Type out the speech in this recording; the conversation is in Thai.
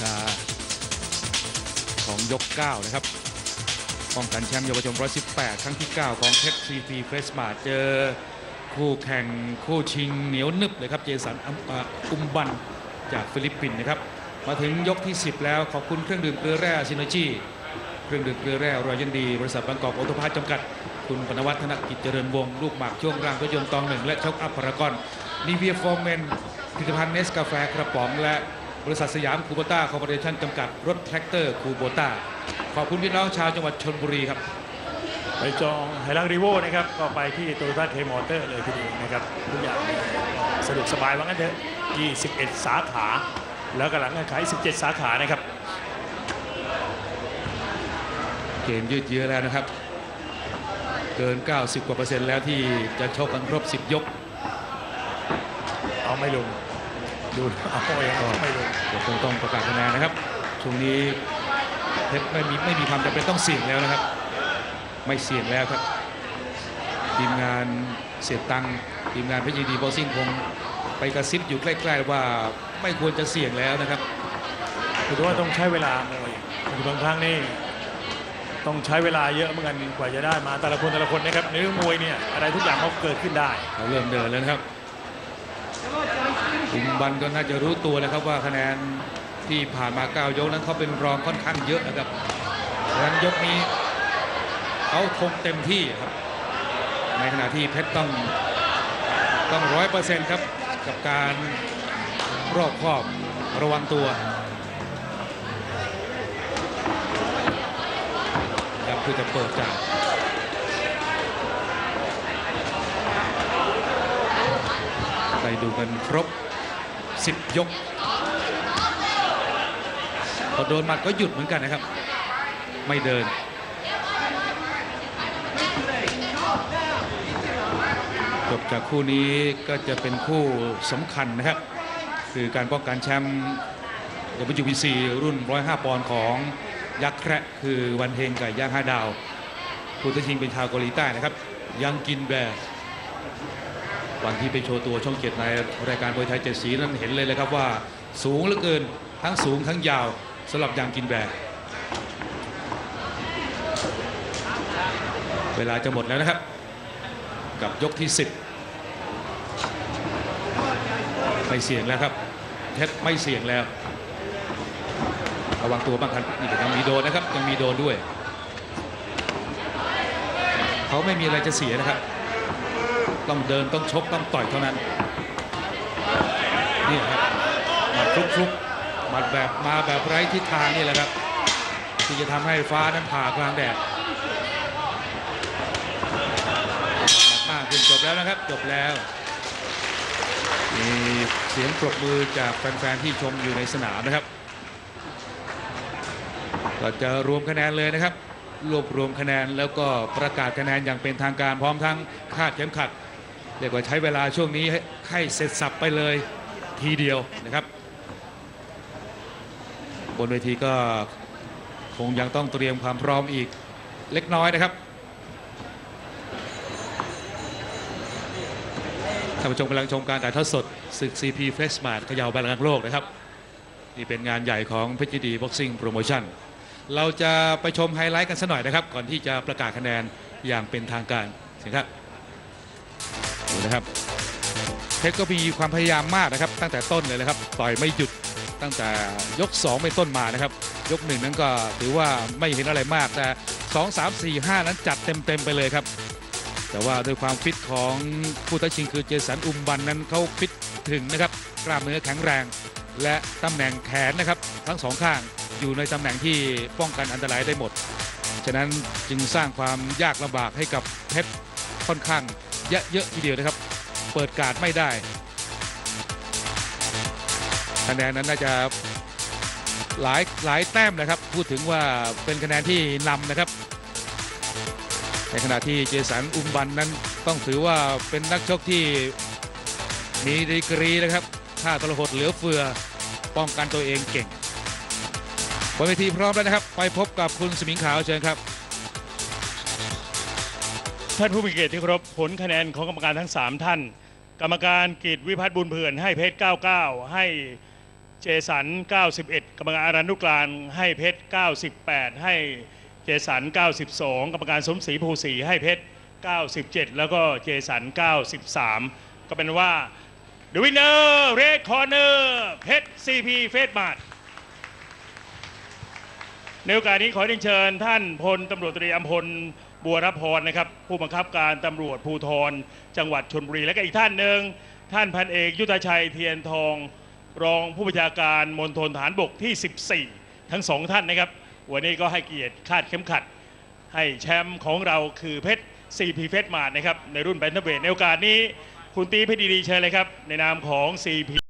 ชาของยก 9 นะครับ ป้องกันแชมป์เยาวชน 118 ครั้งที่ 9 ของเพชรซีพีเฟสมาเจอคู่แข่งคู่ชิงเหนียวนึบเลยครับ เจสันอัมปาคุมบันจากฟิลิปปินส์นะครับ มาถึงยกที่ 10 แล้วขอบคุณเครื่องดื่มเกลือแร่ซินจีเครื่องดื่มเกลือแร่รอยยันดี บริษัทบางกอกออโตพาร์ทจำกัด คุณปนวัฒนกิจเจริญวงศ์ลูกหมากช่วงร่างรถยนต์ตองหนึ่งและช็อคอัพพารากอนนีเวียฟอร์เมนผลิตภัณฑ์เนสกาแฟกระป๋องและ บริษัทสยามคูโบต้าคอร์ปอเรชั่นจำกัดรถแทรกเตอร์คูโบต้าขอบคุณพี่น้องชาวจังหวัดชนบุรีครับไปจองไฮลักรีโวนะครับก็ไปที่โตโยต้าเคมอเตอร์เลยทีเดียวนะครับทุกอย่างเนี่ยสะดวกสบายว่างั้นเถอะ21 สาขา แล้วก็หลังการขาย 17 สาขานะครับ เกมยืดเยื้อแล้วนะครับ เกิน 90 กว่าเปอร์เซ็นต์แล้วที่จะชกกันครบ 10 ยก เอาไม่ลง ดูเอายังไม่ลงเดี๋ยวคงต้องประกาศคะแนนนะครับช่วงนี้เพชรไม่มีไม่มีความจำเป็นต้องเสี่ยงแล้วนะครับ ไม่เสี่ยงแล้วครับทีมงานเสียตังค์ทีมงานเพชรยินดีบอลซิ่งคงไปกระซิบอยู่ใกล้ ๆ ว่าไม่ควรจะเสี่ยงแล้วนะครับคือว่าต้องใช้เวลามวยคือบางครั้งนี่ต้องใช้เวลาเยอะเหมือนกันกว่าจะได้มาแต่ละคนแต่ละคนนะครับในเรื่องมวยเนี่ยอะไรทุกอย่างเขาเกิดขึ้นได้เขาเริ่มเดินแล้วนะครับ อุมบันก็น่าจะรู้ตัวแล้วครับว่าคะแนนที่ผ่านมา9ยกนั้นเขาเป็นรองค่อนข้างเยอะนะครับดังนั้นยกนี้เขาคงเต็มที่ครับ ในขณะที่เพชรต้องต้องร้อยเปอร์เซ็นต์ครับกับการรอบครอบระวังตัวครับเพื่อจะเปิดจากไปดูกันครบ 10 ยก พอโดนหมัดก็หยุดเหมือนกันนะครับ ไม่เดิน จบจากคู่นี้ก็จะเป็นคู่สำคัญนะครับ คือการป้องกันแชมป์ WBC รุ่น 105 ปอนด์ของยักษ์แคระคือวันเฮงกับย่างห้าดาวผู้ท้าชิงเป็นชาวเกาหลีใต้นะครับ ยังกินแบร์ วันที่ไปโชว์ตัวช่องเกียรติในรายการมวยไทยเจ็ดสีนั้นเห็นเลยเลยครับว่า สูงเหลือเกินทั้งสูงทั้งยาวสำหรับยางกินแบร์เวลาจะหมดแล้วนะครับ กับยกที่ 10 ไม่เสี่ยงแล้วครับเพชรไม่เสี่ยงแล้ว ระวังตัวบ้างครับนี่ก็ยังมีโดนนะครับยังมีโดนด้วย เขาไม่มีอะไรจะเสียนะครับ ต้องเดินต้องชกต้องต่อยเท่านั้นนี่ครับหมัดฟลุกๆหมัดแบบมาแบบไร้ทิศทางนี่แหละครับ ที่จะทำให้ฟ้านั้นผ่ากลางแดดมากขึ้นจบแล้วนะครับ จบแล้วมีเสียงปรบมือจากแฟนๆที่ชมอยู่ในสนามนะครับเราจะรวมคะแนนเลยนะครับ รวบรวมคะแนนแล้วก็ประกาศคะแนนอย่างเป็นทางการพร้อมทั้งคาดเข็มขัด เรียกว่าใช้เวลาช่วงนี้ให้เสร็จสับไปเลยทีเดียวนะครับ บนเวทีก็คงยังต้องเตรียมความพร้อมอีกเล็กน้อยนะครับท่านผู้ชมกำลังชมการถ่ายทอดสดศึก CP f r e s h m a r t เขย่าบอลลังโลกนะครับ นี่เป็นงานใหญ่ของเพชรยินดีบ็อกซิ่งโปรโมชั่นเราจะไปชมไฮไลท์กันสักหน่อยนะครับ ก่อนที่จะประกาศคะแนนอย่างเป็นทางการเชิญครับ นะครับเพชรก็มีความพยายามมากนะครับ ตั้งแต่ต้นเลยนะครับต่อยไม่หยุดตั้งแต่ยก 2 เป็นต้นมานะครับ ยกหนึ่งนั้นก็ถือว่าไม่เห็นอะไรมาก แต่ 2 3 4 5 นั้นจัดเต็มๆไปเลยครับ แต่ว่าด้วยความฟิตของผู้ท้าชิงคือเจสันอุมบันนั้นเขาฟิตถึงนะครับกล้ามเนื้อแข็งแรง และตำแหน่งแขนนะครับ ทั้งสองข้างอยู่ในตำแหน่งที่ป้องกันอันตรายได้หมด ฉะนั้นจึงสร้างความยากลำบากให้กับเพชรค่อนข้าง เยอะๆทีเดียวนะครับ เปิดการ์ดไม่ได้คะแนนนั้นน่าจะหลายหลายแต้มนะครับ พูดถึงว่าเป็นคะแนนที่นำนะครับ ในขณะที่เจสันอุมบันนั้นต้องถือว่าเป็นนักชกที่มีดีกรีนะครับถ้าทรหดเหลือเฟือป้องกันตัวเองเก่งบนเวทีพร้อมแล้วนะครับ ไปพบกับคุณสมิงขาวเชิญครับ ท่านผู้มีเกียรติที่เคารพผลคะแนนของกรรมการทั้ง 3 ท่าน กรรมการกิตวิพัฒน์บุญเผื่อนให้เพชร 99 ให้เจสัน 91 กรรมการอารันุกลานให้เพชร 98 ให้เจสัน 92 กรรมการสมศรีภูศรีให้เพชร 97 แล้วก็เจสัน 93 ก็เป็นว่า The winner red corner เพชร CP เฟสมาร์ในโอกาสนี้ขอเรียนเชิญท่านพลตำรวจตรีอัมพล บัวรพรนะครับ ผู้บังคับการตำรวจภูธรจังหวัดชนบุรีและก็อีกท่านหนึ่งท่านพันเอกยุทธชัยเทียนทอง รองผู้บัญชาการมณฑลฐานบกที่ 14 ทั้งสองท่านนะครับ วันนี้ก็ให้เกียรติคาดเข็มขัด ให้แชมป์ของเราคือเพชร CP เฟสมาร์ทนะครับ ในรุ่นแบนเทเวทในโอกาสนี้ คุณตีเพชรดีๆเชิญเลยครับ ในนามของ CP